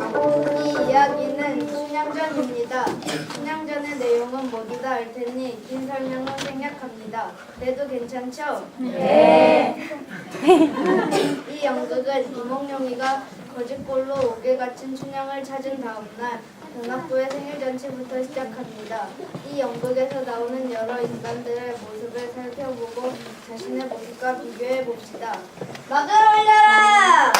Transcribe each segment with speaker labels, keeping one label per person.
Speaker 1: 이 이야기는 춘향전입니다. 춘향전의 내용은 모두 다 알 테니 긴 설명은 생략합니다. 그래도 괜찮죠? 네. 이 연극은 이몽룡이가 거짓골로 옥에 갇힌 춘향을 찾은 다음날 연합부의 생일 잔치부터 시작합니다. 이 연극에서 나오는 여러 인간들의 모습을 살펴보고 자신의 모습과 비교해 봅시다. 막을 올려라!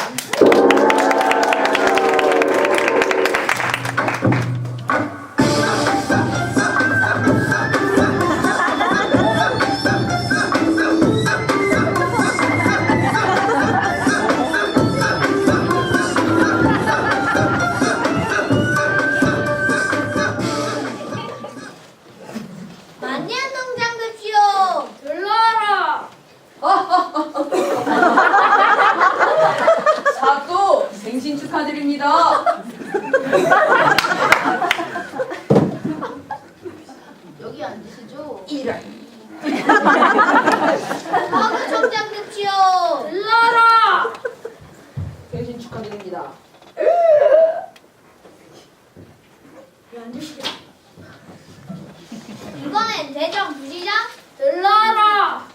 Speaker 2: 생신 축하드립니다.
Speaker 3: 여기 앉으시죠.
Speaker 2: 이런.
Speaker 3: 마구 농장 급시오 들러라!
Speaker 2: 생신 축하드립니다.
Speaker 3: 이번엔 대전 부시장? 들러라!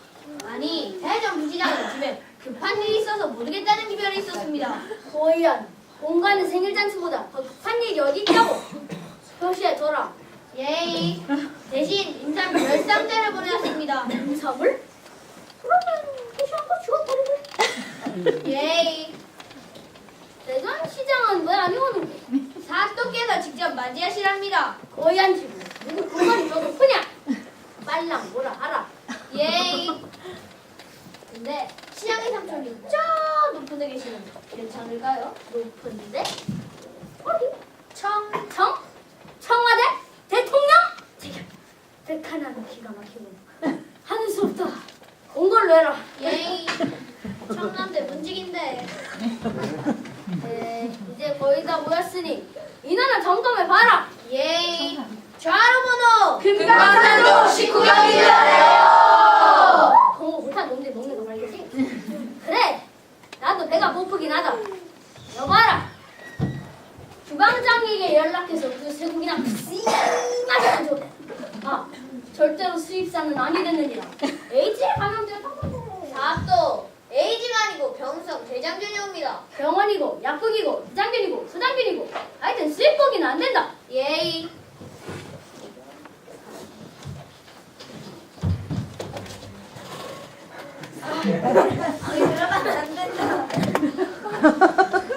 Speaker 3: 아니 대전 부시장은 집에 급한 일이 있어서 모르겠다는 기별이 있었습니다. 고이안 공간의 생일잔치보다 더 급한 일이 어디 있다고 표시에 둬라 예이 대신 임산부 열상자를 보내왔습니다 임산물? 그러면 표시 한번 주었다는 예이 대전 시장은 왜 아니오는 사또께서 직접 맞이하시랍니다. 고얀 집은 누구 그만이 더 높으냐? 빨랑 뭐라 하라. 예이. 근데 시장의 삼촌이 저 높은 데 계시는 괜찮을까요? 높은데? 어디? 청, 청? 청와대? 대통령? 제가 백하나는 기가 막히고 하는 수 없다. 온 걸로 해라. 예이. 청남대 문직인데. 네, 이제 거의 다 모였으니 인원을 점검해 봐라. 예이. 좌로 번호.
Speaker 2: 금강산도
Speaker 3: 식구경이잖아요. 공부 못한 놈들 먹는 거 말겠지? 그래. 나도 배가 고프긴 하다. 여봐라. 주방장에게 연락해서 그 쇠고기나 씨맛이 좋대. 아, 절대로 아니랬느니라. H에 감염되었다고. 사또 A지가 아니고 병성 대장균이 옵니다. 병원이고 약국이고 부장균이고 소장균이고 하여튼 수입고기는 안 된다. 예이.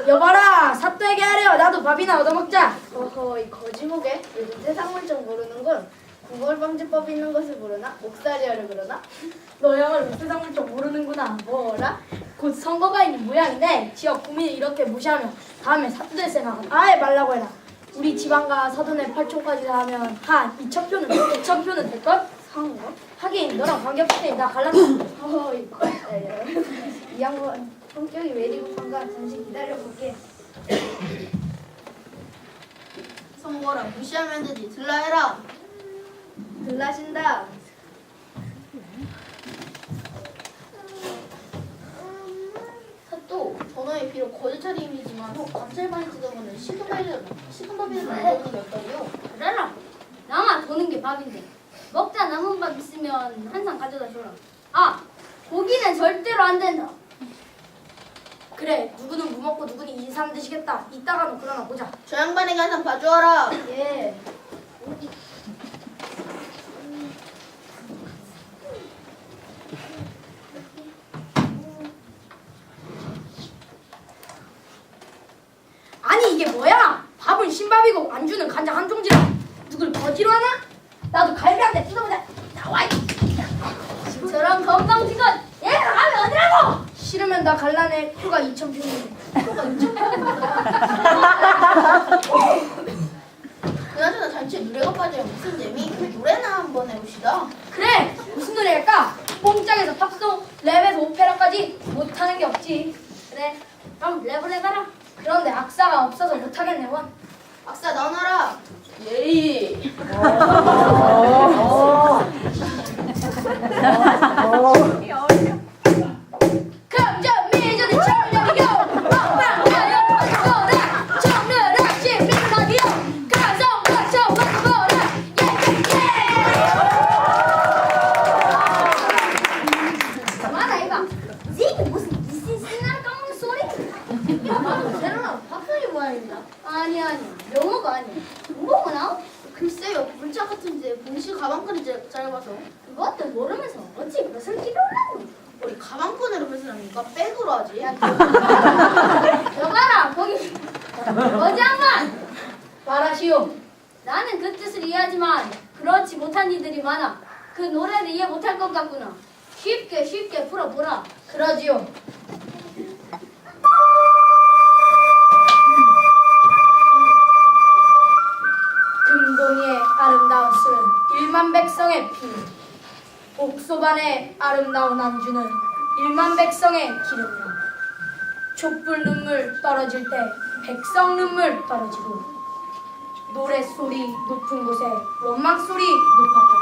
Speaker 1: 여봐라 사또에게 하려 나도 밥이나 얻어먹자 어허 이 거지목에 요즘 세상을 좀 모르는군 구걸방지법 있는 것을 모르나? 목살이어를 그러나? 너야말로 세상을 좀 모르는구나 뭐라? 곧 선거가 있는 모양인데 지역 구민을 이렇게 무시하면 다음에 사또 될 생각은 아예 말라고 해라 우리 지방과 사돈의 8촌까지 다 하면 한 2천 표는 2천 표는 될걸? 상거? 하긴 너랑 관계없이 나 갈랐다 어허 이 거- 이 양반 성격이 왜 이리 급한가 잠시 기다려볼게
Speaker 3: 선거라 무시하면 되지 들라 해라.
Speaker 1: 들라신다
Speaker 3: 사또 전화에 비록 거짓 차림이지만 혹 감찰 많이 뜯어보는 시금밥이라도 시금밥이라도 먹는 게 어떠리요? 그래라. 나만 도는 게 밥인데 먹다 남은 밥 있으면 항상 가져다 줘라. 아 고기는 절대로 안 된다.
Speaker 1: 그래 누구는 무 먹고 누구는 인삼 드시겠다 이따가는 그러나 보자
Speaker 3: 저 양반에게 항상 봐주어라.
Speaker 1: 예 게 뭐야 밥은 신밥이고 안주는 간장 한 종지라 누굴 거지로 하나? 나도 갈비 한 대 뜯어보자 나와 이
Speaker 3: 저런 건방지건 얘가 가면 어디라고?
Speaker 1: 싫으면 나 갈라내 표가 2천 표인데 표가 2천
Speaker 3: 그나저나 잔치에 노래가 빠지면 무슨 재미? 노래나 한번 해봅시다.
Speaker 1: 그래 무슨 노래일까? 뽕짝에서 팝송 랩에서 오페라까지 못하는 게 없지
Speaker 3: 그래 그럼 랩을 해봐라.
Speaker 1: 그런데 악사가 없어서 못하겠네 원
Speaker 3: 악사 넣어놔라.
Speaker 2: 예이.
Speaker 1: 같은데 봉시 가방끈이 짜- 짧아서
Speaker 3: 그것도 모르면서 어찌 그것을 끼려고
Speaker 1: 우리 가방끈으로 표현합니까? 백으로 하지.
Speaker 3: 여봐라 거기 어장만
Speaker 1: 말하시오.
Speaker 3: 나는 그 뜻을 이해하지만 그렇지 못한 이들이 많아. 그 노래를 이해 못할 것 같구나. 쉽게 쉽게 풀어보라.
Speaker 1: 그러지요. 아름다운 술은 일만 백성의 피. 옥소반의 아름다운 안주는 일만 백성의 기름이라. 촛불 눈물 떨어질 때 백성 눈물 떨어지고 노래 소리 높은 곳에 원망 소리 높았다.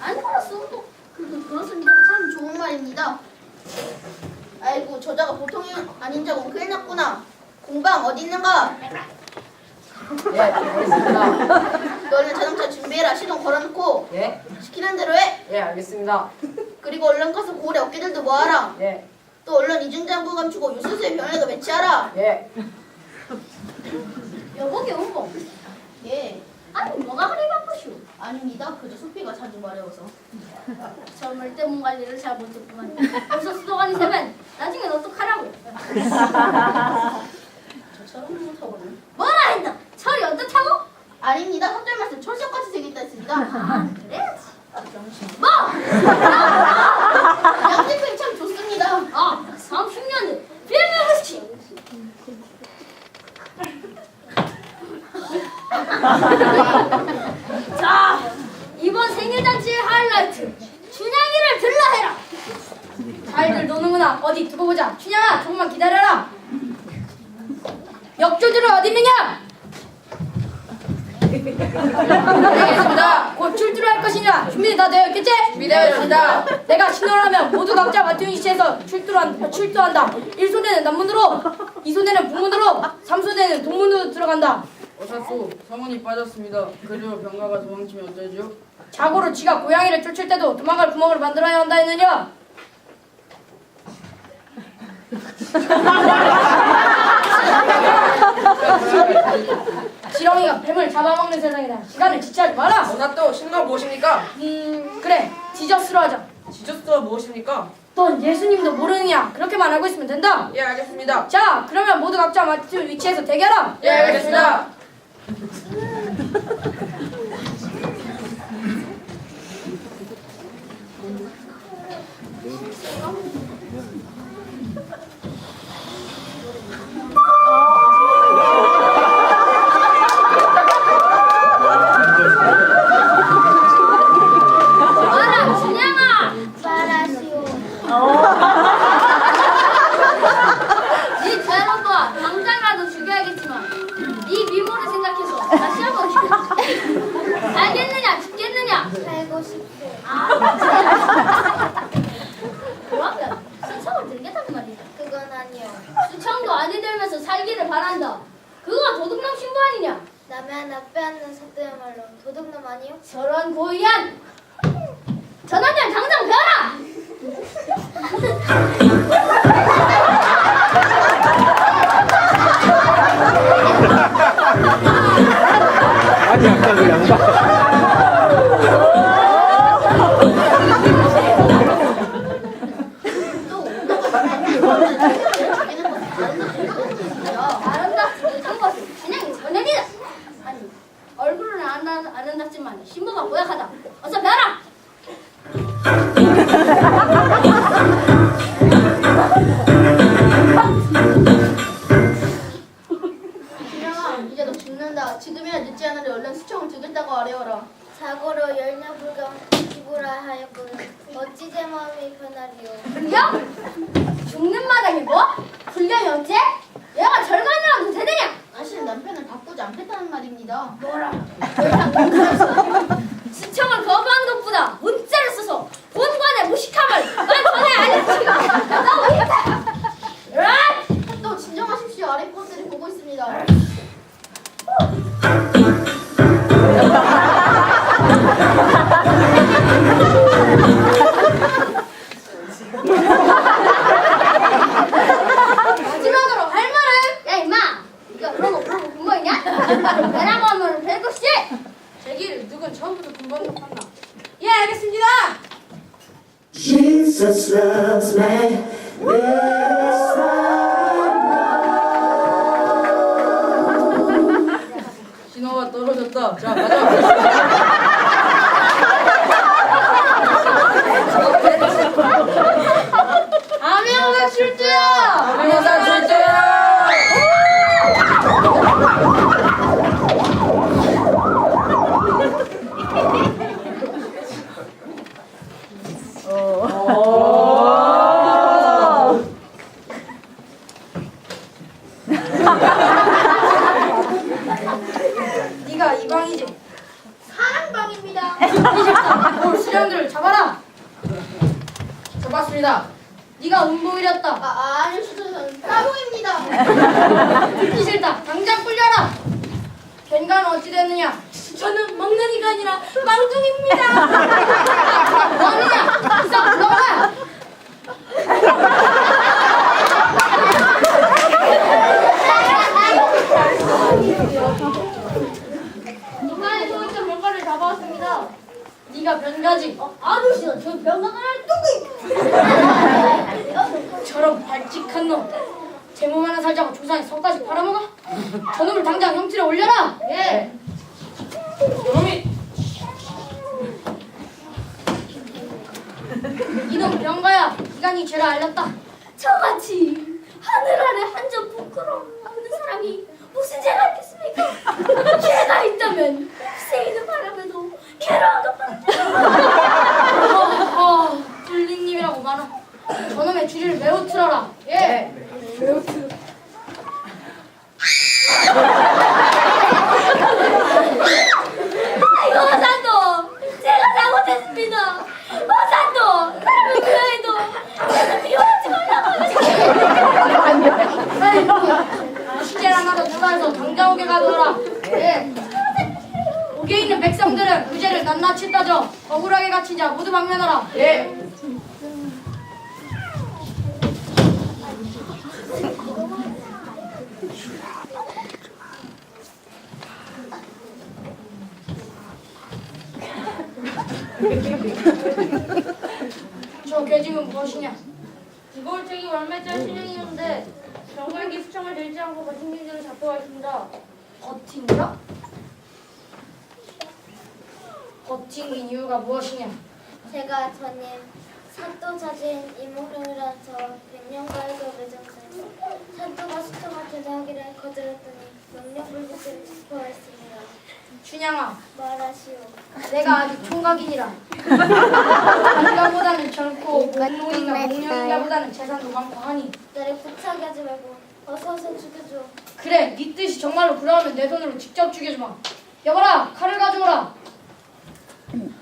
Speaker 3: 안 풀었어.
Speaker 1: 그, 그렇습니다. 참 좋은 말입니다. 아이고 저자가 보통이 아닌 자고 큰일 났구나. 공방 어디 있는가?
Speaker 2: 예, 알겠습니다.
Speaker 1: 너는 자동차 준비해라. 시동 걸어놓고
Speaker 2: 예,
Speaker 1: 시키는 대로 해.
Speaker 2: 예, 알겠습니다.
Speaker 1: 그리고 얼른 가서 고래 어깨들도 모아라.
Speaker 2: 예,
Speaker 1: 또 얼른 이중장부 감추고 유수수의 병에도 배치하라.
Speaker 2: 예.
Speaker 3: 여보게 운봉.
Speaker 1: 예.
Speaker 3: 아니 뭐가 그리 바쁘시오.
Speaker 1: 아닙니다. 그저 소피가 자주 마려워서.
Speaker 3: 정말 때문 관리를 잘 못했구만. 벌써 수도관이 되면 나중엔 어떡하라고.
Speaker 1: 저처럼 못하고는.
Speaker 3: 뭐라 했나? 철이 어떻다고?
Speaker 1: 아닙니다. 선절 말씀 철석같이 생겼다 했습니다.
Speaker 3: 아 그래야지.
Speaker 1: 병신.
Speaker 3: 뭐?
Speaker 1: 양대표님 참 좋습니다.
Speaker 3: 아 30년대 빌미우스키. 자 이번 생일잔치의 하이라이트 춘향이를 들라 해라.
Speaker 1: 잘들 노는구나. 어디 두고 보자. 춘향아, 조금만 기다려라. 역조들은 어디 있느냐? 알겠습니다. 곧 출두를 할 것이냐? 준비 다 되어 있겠지? 준비되어 있습니다. 내가 신호를 하면 모두 각자 맡은 위치에서 출두한, 출두한다. 1손에는 남문으로, 2손에는 북문으로, 3손에는 동문으로 들어간다.
Speaker 2: 어사수, 성운이 빠졌습니다. 그리고 병가가 도망치면 어쩌죠?
Speaker 1: 자고로 쥐가 고양이를 쫓을 때도 도망갈 구멍을 만들어야 한다 했느냐? 지렁이가 뱀을 잡아먹는 세상이다. 시간을 지체하지 마라.
Speaker 2: 어사또 신나 무엇입니까?
Speaker 1: 음 그래 디저스로 하자.
Speaker 2: 지저스가 무엇입니까?
Speaker 1: 넌 예수님도 모르느냐? 그렇게만 알고 있으면 된다.
Speaker 2: 예, 알겠습니다.
Speaker 1: 자 그러면 모두 각자 맡은 위치에서 대기하라.
Speaker 2: 예, 알겠습니다.
Speaker 1: 싶어.
Speaker 3: 그러면 수청을 들겠다는 말이다.
Speaker 1: 그건 아니요.
Speaker 3: 수청도 아니 들면서 살기를 바란다. 그거 도둑놈 신고 아니냐?
Speaker 1: 남의 하나 빼앗는 사또야말로 도둑놈 아니요?
Speaker 3: 저런 고의한 전환장 당장 배워라!
Speaker 1: 죽였다고 아뢰어라.
Speaker 4: 자고로 열녀 불경 기부라 하였거늘 어찌 제 마음이 변하리요
Speaker 3: 불경? 죽는 마당에 뭐? 불경이 언제? 얘가 절간이라도 되느냐?
Speaker 1: 사실 남편을 바꾸지 않겠다는 말입니다.
Speaker 3: 뭐라? 시청을 거부한 것보다 문자를 써서 본관의 무식함을 말 전에 힘들다. 으악!
Speaker 1: 또 진정하십시오. 아래 것들이 보고 있습니다.
Speaker 3: 뭐 떨어졌다.
Speaker 1: 자, 가자.
Speaker 2: 잡았습니다.
Speaker 1: 네가 운봉이렸다.
Speaker 3: 아, 아니, 저는 따봉입니다.
Speaker 1: 듣기 싫다. 당장 꿀려라. 겐가는 어찌 됐느냐? 저는 먹는 이가 아니라 망둥입니다. 뭐하느냐? 이상 불러와.
Speaker 3: 인간의 소유자 병가를 잡아왔습니다.
Speaker 1: 네가 변가지.
Speaker 3: 어, 아저씨가 저 병가를 할 뚱이!
Speaker 1: 저런 발칙한 놈. 제 몸 하나 살자고 조상에 석까지 팔아먹어? 저놈을 당장 형틀에 올려라.
Speaker 3: 예.
Speaker 2: 요놈이
Speaker 1: 이놈 병가야. 네 죄를 알렸다.
Speaker 3: 저같이 하늘 아래 한 점 부끄러움 없는 사람이 무슨 죄가 있겠습니까? 죄가 있다면 세이는 바람에도 괴로운 것뿐이죠.
Speaker 1: 어, 뚫린님이라고 말아. 저놈의 주리를 매우 틀어라. 예. 매우 틀어.
Speaker 3: 아이고 어산도 제가 잘못했습니다. 어산도 사람을 구해도 저는 미워하지 말라고
Speaker 1: 시제를 하나 더 추가해서 당장 오게 가두어라. 예. 옥에 있는 백성들은 그 죄를 낱낱이 따져 억울하게 갇힌 자 모두 방면하라.
Speaker 2: 예.
Speaker 1: 저 괴짐은 무엇이냐?
Speaker 3: 이골책이 월매짤 실행이었는데 병갈기 수청을 들지 않고 거친 기준을 잡혀가 있습니다.
Speaker 1: 버틴가? 버틴긴 이유가 무엇이냐?
Speaker 4: 제가 전임 산도 자진 이모령이라서 백년가에서 매장돼서 산도가 수청을 제작하기를 거절했더니 명령불복을 집행하였습니다.
Speaker 1: 춘향아,
Speaker 4: 말하시오.
Speaker 1: 내가 아직 총각이니라. 인가보다는 젊고 목농인가 목령인가보다는 재산도 많고 하니
Speaker 4: 나를 구차하게 하지 말고 어서 어서 죽여줘.
Speaker 1: 그래, 네 뜻이 정말로 그러하면 내 돈으로 직접 죽여주마. 여봐라, 칼을 가져오라. 내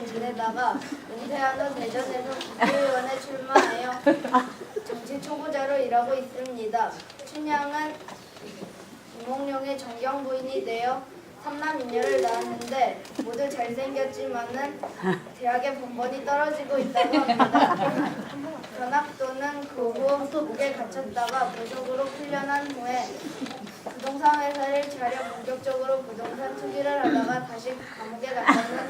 Speaker 4: 정년까지 지내다가 은퇴하는 대전에서 국회의원에 출마하여 정치 초보자로 일하고 있습니다. 춘향은 이몽룡의 정경 부인이 되어 삼남 인녀를 낳았는데 모두 잘생겼지만은 대학에 번번이 떨어지고 있다고 합니다. 견학도는 그후 목에 갇혔다가 무속으로 풀려난 후에 부동산 회사를 차려 본격적으로 부동산 투기를 하다가 다시 감옥에 소문입니다.